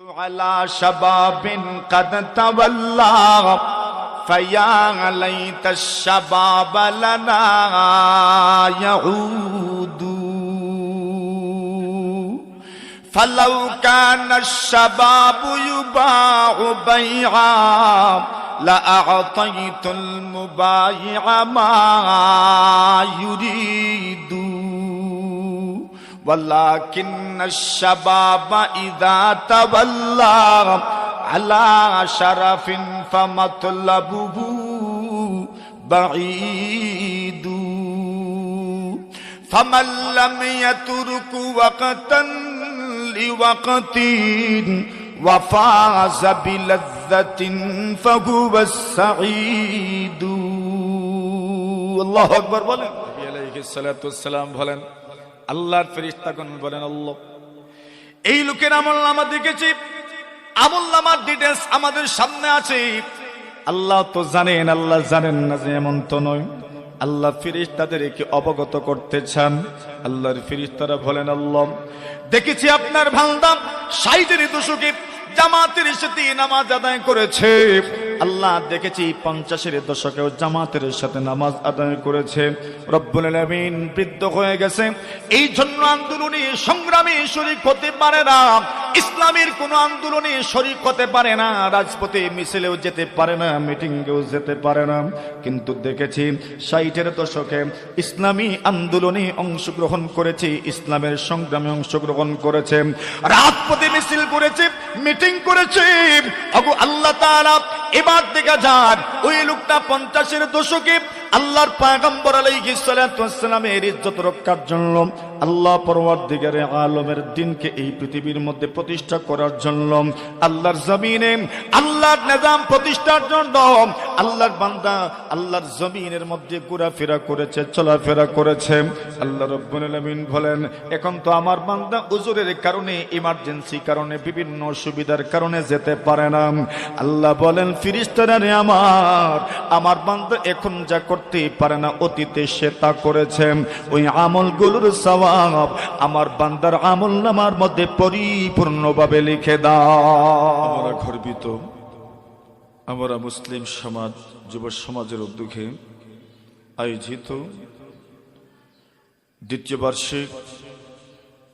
على شباب قد تولى فيا ليت الشباب لنا يعود. فلو كان الشباب يباع بيعا لأعطيت المبايع ما يريد. ولكن الشباب إذا تولى على شرف فمطلبه بعيد فمن لم يترك وقتا لوقت وفاز بلذة فهو السعيد الله أكبر বলেন নবী আলাইহিস সালাতু ওয়াসসালাম বলেন আল্লাহর ফেরেশতাগণ বলেন, আল্লাহ, এই লোকের আমল নামা দেখেছি। আমল নামার ডিটেলস আমাদের সামনে আছে। আল্লাহ তো জানেন, আল্লাহ জানেন না যে এমন তো নয়। আল্লাহ ফিরিস তাদেরকে অবগত করতে চান। আল্লাহর ফিরিস্তারা বলেন, আল্লাহ, দেখেছি আপনার ভান্দাম সাইজের দোষকে জামাতের সাথে নামাজ আদায় করেছে। আল্লাহ দেখেছি পঞ্চাশের দশকেও জামাতের সাথে নামাজ আদায় করেছে। রব্বুল বৃদ্ধ হয়ে গেছে। এই জন্য আন্দোলনে সংগ্রামে শরিক হতে পারে না। ইসলামের কোন আন্দোলনে শরিক হতে পারে না। রাজপথে মিছিলেও যেতে পারে না, মিটিংয়েও যেতে পারে না। কিন্তু দেখেছি ষাটের দশকে ইসলামী আন্দোলনে অংশগ্রহণ করেছে, ইসলামের সংগ্রামে অংশগ্রহণ করেছে। রাজপথে মিছিল করেছে মিটিং করেছে। আল্লাহ তারা এবার দেখা যান ওই লোকটা পঞ্চাশের দশকে আল্লাহর পায়গম্বর আলাইহিস ওয়াসসালামের ইজ্জত রক্ষার জন্য আল্লাহ পরওয়ারদিগারে আলমের দিনকে এই পৃথিবীর মধ্যে প্রতিষ্ঠা করার জন্য আল্লাহর জমিনে, আল্লাহর নিজাম প্রতিষ্ঠার জন্য আল্লাহর বান্দা আল্লাহর জমিনের মধ্যে ঘোরাফেরা করেছে, চলাফেরা করেছে। আল্লাহ রব্বুল আলামিন বলেন, এখন তো আমার বান্দা উজুরের কারণে ইমার্জেন্সি কারণে, বিভিন্ন সুবিধার কারণে যেতে পারে না। আল্লাহ বলেন, ফিরিস্তারা রে আমার আমার বান্দা এখন যা করতে পারে না, অতীতে সে তা করেছে। ওই আমলগুলোর সওয়াব আমার বান্দার আমল নামার মধ্যে পরিপূর্ণভাবে লিখে দাও। গর্বিত। আমরা মুসলিম সমাজ, যুব সমাজের উদ্যোগে আয়োজিত দ্বিতীয় বার্ষিক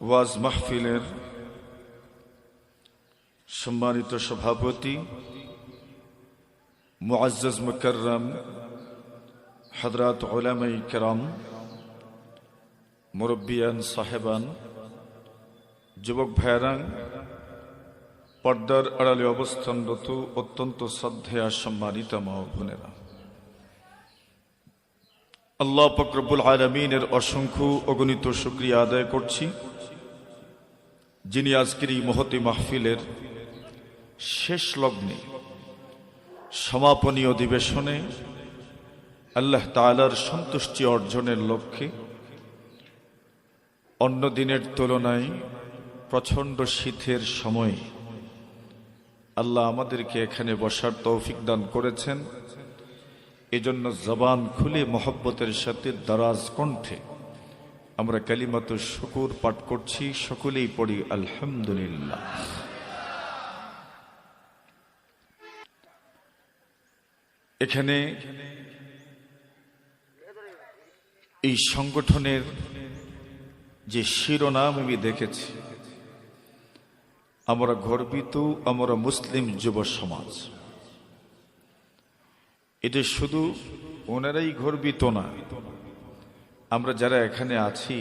ওয়াজ মাহফিলের সম্মানিত সভাপতি মুআজ্জাজ মুকাররম হযরত উলামায়ে কেরাম মুরব্বিয়ান, সাহেবান, যুবক ভাইয়েরা পর্দার আড়ালে অবস্থানরত অত্যন্ত শ্রদ্ধেয়া সম্মানিত মা বোনেরা। আল্লাহ ফকরবুল আলমিনের অসংখ্য অগণিত শুক্রিয়া আদায় করছি, যিনি আজকের এই মহতি মাহফিলের শেষ লগ্নে সমাপনী অধিবেশনে আল্লাহ তালার সন্তুষ্টি অর্জনের লক্ষ্যে অন্য দিনের তুলনায় প্রচণ্ড শীতের সময় আল্লাহ আমাদেরকে এখানে বসার তৌফিক দান করেছেন। এজন্য জবান খুলে মহব্বতের সাথে দারাজ কণ্ঠে আমরা কালিমাত শুকুর পাঠ করছি। সকলেই পড়ি, আলহামদুলিল্লাহ। এখানে এই সংগঠনের যে শিরোনাম আমি দেখেছি, আমরা গর্বিত, আমরা মুসলিম যুব সমাজ। এটা শুধু ওনারাই গর্বিত না, আমরা যারা এখানে আছি,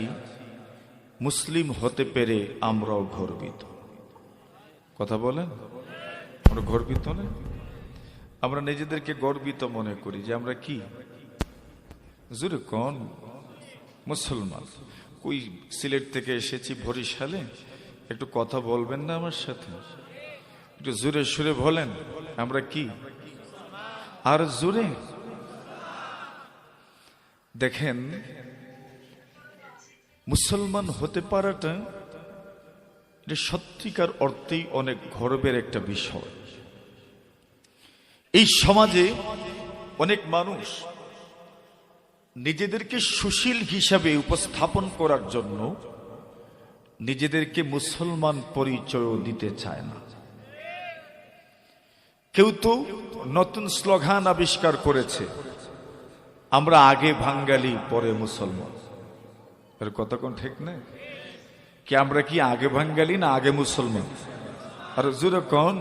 মুসলিম হতে পেরে আমরাও গর্বিত। কথা বলেন? আমরা গর্বিত না? আমরা নিজেদেরকে গর্বিত মনে করি যে আমরা কি? জোরে কন মুসলমান। কই সিলেট থেকে এসেছি বরিশালে? একটু কথা বলবেন না আমার সাথে? একটু জোরে সুরে বলেন, আমরা কি? আর জোরে? দেখেন, মুসলমান হতে পারাটা এটা সত্যিকার অর্থেই অনেক গর্বের একটা বিষয়। এই সমাজে অনেক মানুষ নিজেদেরকে সুশীল হিসাবে উপস্থাপন করার জন্য নিজেদেরকে মুসলমান পরিচয় দিতে চায় না। কেউ তো নতুন স্লোগান আবিষ্কার করেছে, আমরা আগে বাঙালি, পরে মুসলমান। কোন ঠিক না কি আমরা কি আগে বাঙালি না আগে মুসলমান? আর জোরে কন।